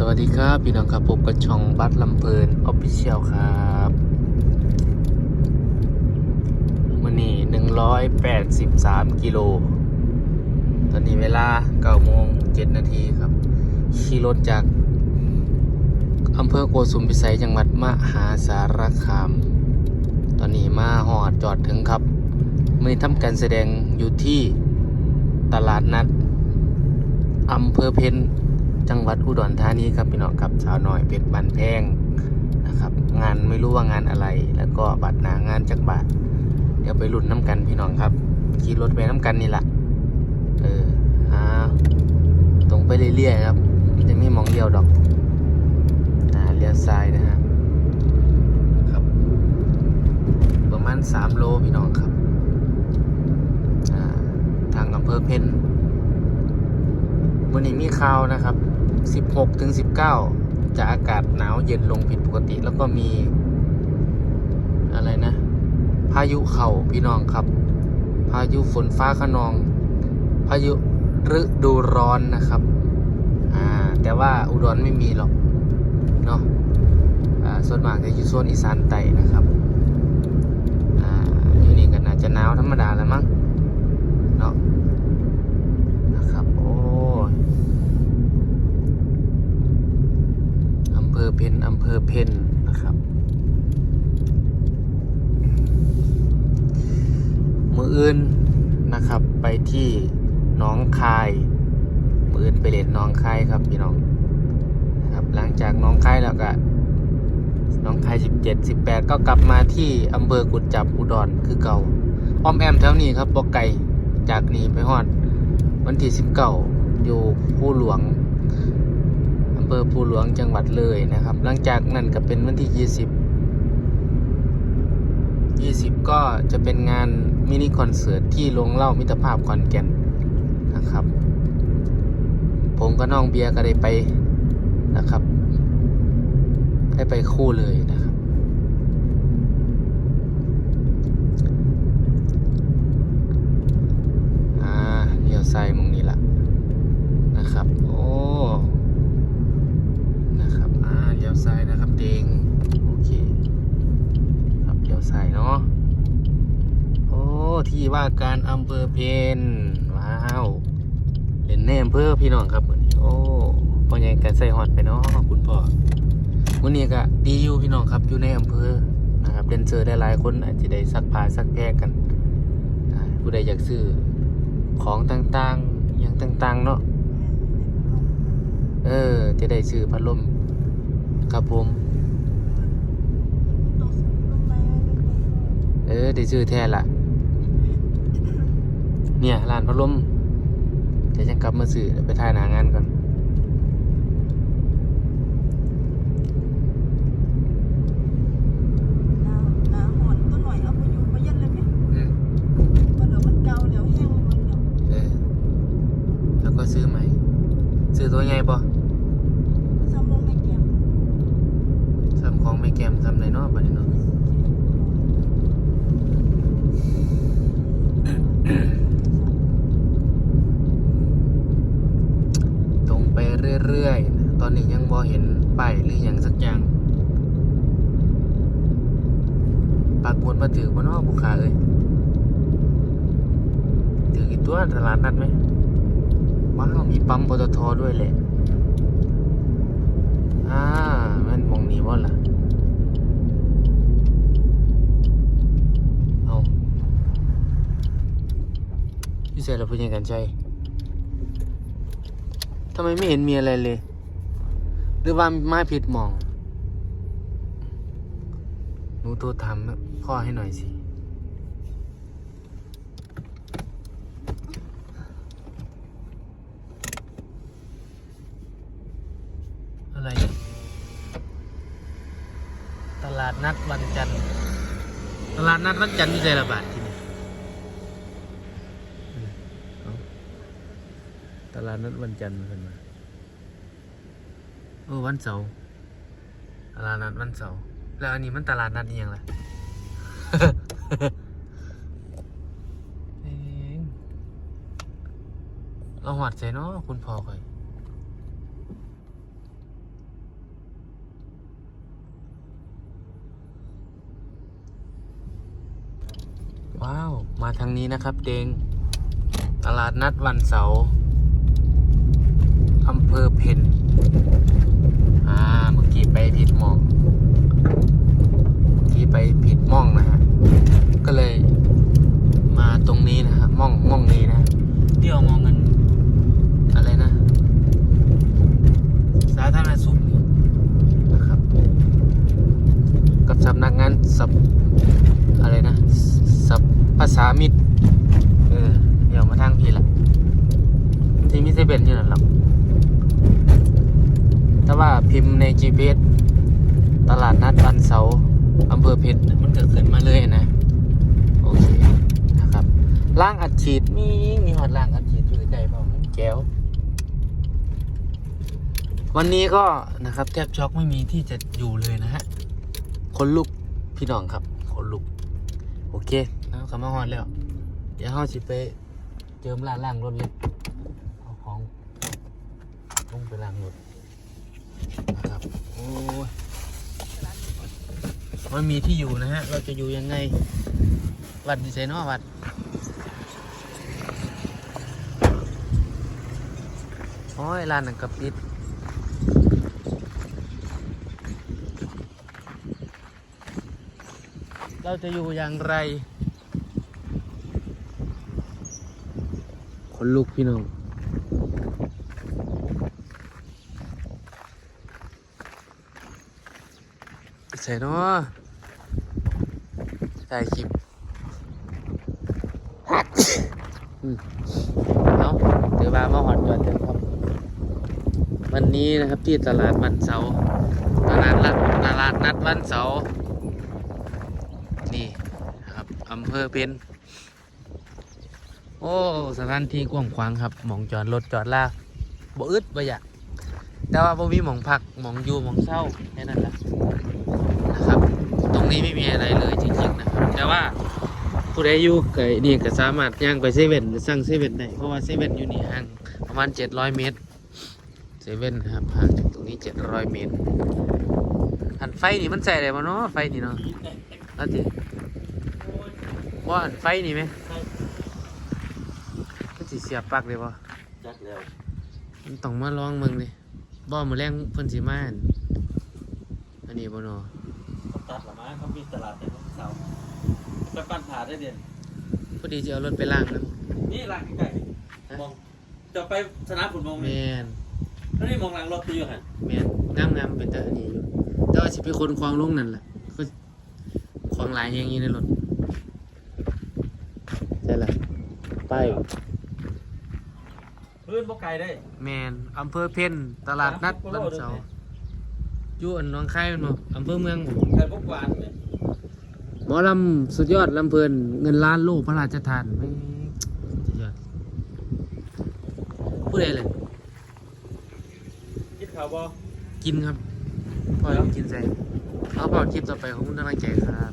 สวัสดีครับ พี่น้องครับพบกับช่องบัตลำเพลินออฟฟิเชียลครับวันนี้หนึ่งร้อยแปดสิบสามกิโล ตอนนี้เวลาเก้าโมงเจ็ดนาทีครับ ขี่รถจากอำเภอโกสุมพิสัยจังหวัดมหาสารคาม ตอนนี้มาหอดจอดถึงครับมือทำการแสดงอยู่ที่ตลาดนัดอำเภอเพน จังหวัดอุดรธานีครับพี่น้องครับสาวน้อยเพชรบันแพงนะครับ งานไม่รู้ว่างานอะไร แล้วก็บัตรหนางานจักบาทเดี๋ยวไปลุ้นน้ำกันพี่น้องครับขี่รถไปน้ำกันนี่แหละเออหาตรงไปเรื่อยๆครับจะไม่มองเดียวดอกอ่าเลี้ยวซ้ายนะฮะครับ ประมาณ3โลพี่น้องครับอ่าทางอำเภอเพนวันนี้มีข่าวนะครับ 16ถึง19 จะอากาศหนาวเย็นลงผิดปกติ แล้วก็มี อะไรนะ พายุเข่าพี่น้องครับ พายุฝนฟ้าขนอง พายุฤดูร้อนนะครับ อ่า แต่ว่าอุดรไม่มีหรอก เนาะส่วนมากจะอยู่โซนอีสานใต้นะครับ อ่า อยู่นี่ก็น่าจะหนาวธรรมดาแล้วมั้ง เนาะ นะครับ โอ้ยอำเภอเพนอำเภอเพนนะครับ มื ออื่นนะครับ ไปที่น้องคายมืออื่นไปเล่นน้องคายครับพี่น้องนะครับหลังจากน้องคายแล้วก็น้องคายสิบเจ็ดสิบแปดก็กลับมาที่อำเภอกุดจับอุดรคือเก่าอ้อมแอมแถวนี้ครับบอกไก่จากนี้ไปฮอดวันที่สิบเก้าอยู่ผู้หลวงอำเภอผู้หลวงจังหวัดเลยนะครับ หลังจากนั้นก็เป็นวันที่ยี่สิบ ยี่สิบก็จะเป็นงานมินิคอนเสิร์ตที่โรงเล่ามิตรภาพขอนแก่นนะครับ ผมกับน้องเบียร์ก็ได้ไปนะครับ ได้ไปคู่เลยนะครับ อ่าเลี้ยวซ้ายมองนี้ละนะครับ โอ้ นะครับ อ่าเลี้ยวซ้ายนะครับเดงโอเค ครับเลี้ยวซ้ายเนาะ โอ้ ที่ว่าการอำเภอเพนว้าวเล่นในอำเภอพี่น้องครับวันนี้โอ้พ่อใหญ่กันใส่ฮอดไปเนาะคุณพ่อวันนี้ก็ดีอยู่พี่น้องครับอยู่ในอำเภอนะครับเดนเซอร์ได้หลายคนอาจจะได้ซักผ้าซักแพรกันอาผู้ใดอยากซื้อของต่างๆอย่างต่างๆเนาะเออ จะได้ซื้อพัดลมครับผม เออ ได้ซื้อแท้ละ เนี่ยร้านพัดลมเดี๋ยวจะกลับมาซื้อเดี๋ยวไปถ่ายหนางานก่อนน้ำหอนตัวหน่อยเอาไปอยู่ไปยันเลยไหมอืมมันเดี๋ยวมันเกาเดี๋ยวแห้งมันเดี๋ยวเออแล้วก็ซื้อใหม่ ซื้อตัวใหญ่ปะซ้ำลงในแก้มซ้ำของไม่แกมซ้ำในนอกบัดนี้เนาะ ตรงไปเรื่อยๆ ตอนนี้ยัง บ่เห็นป้ายหรืออย่างสักอย่างปากวนมาถือบ่เนอผู้ขาเอ้ยถือกี่ตัวตลาดนัดไหมว้าวมีปั๊มปตทด้วยแหละอ่ามันมองนี้ว่าล่ะเอาพี่เสร็จแล้วพูดยังกันใจทำไมไม่เห็นมีอะไรเลย รือว่ามาผิดมอง หนูโทรถามพ่อให้หน่อยสิ อะไรอะตลาดนัดวันจันทร์ ตลาดนัดวันจันทร์มีใจระบาดที่นี่ตลาดนัดวันจันทร์เป็นมา เออวันเสาร์ตลาดนัดวันเสาร์แล้วอันนี้มันตลาดนัดยังล่ะเองเราหวัดใจเนาะคุณพ่อคอยว้าว มาทางนี้นะครับ เดง ตลาดนัดวันเสาร์อำเภอเพน เมื่อกี้ไปผิดมองเมื่อกี้ไปผิดม่องนะฮะ ก็เลยมาตรงนี้นะฮะม่องม่องนี้นะเดี๋ยวมองกันอะไรนะ สาธารณสุขนี่นะครับ กับสำนักงานสับอะไรนะสับภาษามิตรเออเดี๋ยวมาทางพี่ละที่มิเซเบนอยู่นั่นหรอก ว่าพิมพ์ใน GPS ตลาดนัดวันเสาอำเภอเพชรมันก็ขึ้นมาเลยนะ โอเคนะครับล่างอัดฉีดมีมีหอดล่างอัดฉีดอยู่ใจเปล่ามันแก้ว วันนี้ก็นะครับแทบช็อกไม่มีที่จะอยู่เลยนะฮะคนลุกพี่น้องครับคนลุก โอเคแล้วกลับมาฮอนแล้ว เดี๋ยวเฮาสิไปเจิมร้านล่างรถเลยเอาของลงไปล้างรถ ครับโอ้ไม่มีที่อยู่นะฮะ เราจะอยู่ยังไง วัดดีไซน์เนาะวัดโอ้ยร้านนั่นกับปิดเราจะอยู่อย่างไร คนลุกพี่น้อง ใส่เนาะถ่ายคลิปเอาเดี๋ยวมามาหอดก่อนเถอะครับ วันนี้นะครับที่ตลาดวันเสาร์ตลาดนัดตลาดนัดวันเสาร์นี่ครับอำเภอเป็น โอ้สถานที่กว้างขวางครับหมองจอดรถจอดลากบ่อึดบ่อยากแต่ว่าบ่มีหมองพักหมองอยู่หมองเศร้าแค่นั้นแหละ นี้ไม่มีอะไรเลยจริงๆนะครับแต่ว่าผู้ใดอยู่ไกลนี่ก็สามารถย่างไปเซเว่นหรือสั่งเซเว่นได้เพราะว่าเซเว่นอยู่นี่ห่างประมาณ700 เมตรเซเว่นนะครับห่างจากตรงนี้ 700 เมตรอันไฟนี่มันใส่อะไรมาเนาะไฟนี่เนาะแล้วจิว่าอันไฟนี่ไหมก็สิเสียบปลั๊กเลยป่ะจักแล้วมันต้องมาลองเมืองเลยบ่มือแรงเพิ่นสิมาอั่นอันนี้บ่เนาะเขาตัดหรอ มั้งเขามีตลาดแต่ของเสาไปปั้นผ่าได้เด่นพอดีจะเอารถไปล้างนะนี่ร้านใกล้ๆมองจะไปสนามฝุ่นมองแมนี่นแล้วนี่มองหลังรถตัวอยู่หันแมนงามงามๆเป็นตาอันนี้อยู่แต่ว่าสิไปคนคลองลงนั่นแหละก็คลองหลายแห่งอยู่ในรถใช่ละไปพื้นบ่ไกลได้แมนอำเภอเพ่นตลาดนัดวันเสาร์อยู่อันหน้องคายแมันบ่อำเภอเมืองบ่ไกลพวกวานเนี่ย หมอลำสุดยอดลำเพลินเงินล้านลูกพระราชทานไม่สุดยอดพูดอะไรเลยคิดข่าวบ่กินครับพอแล้วกินใส่เอาเปล่าคลิปต่อไปของคุณตั้งใจครับ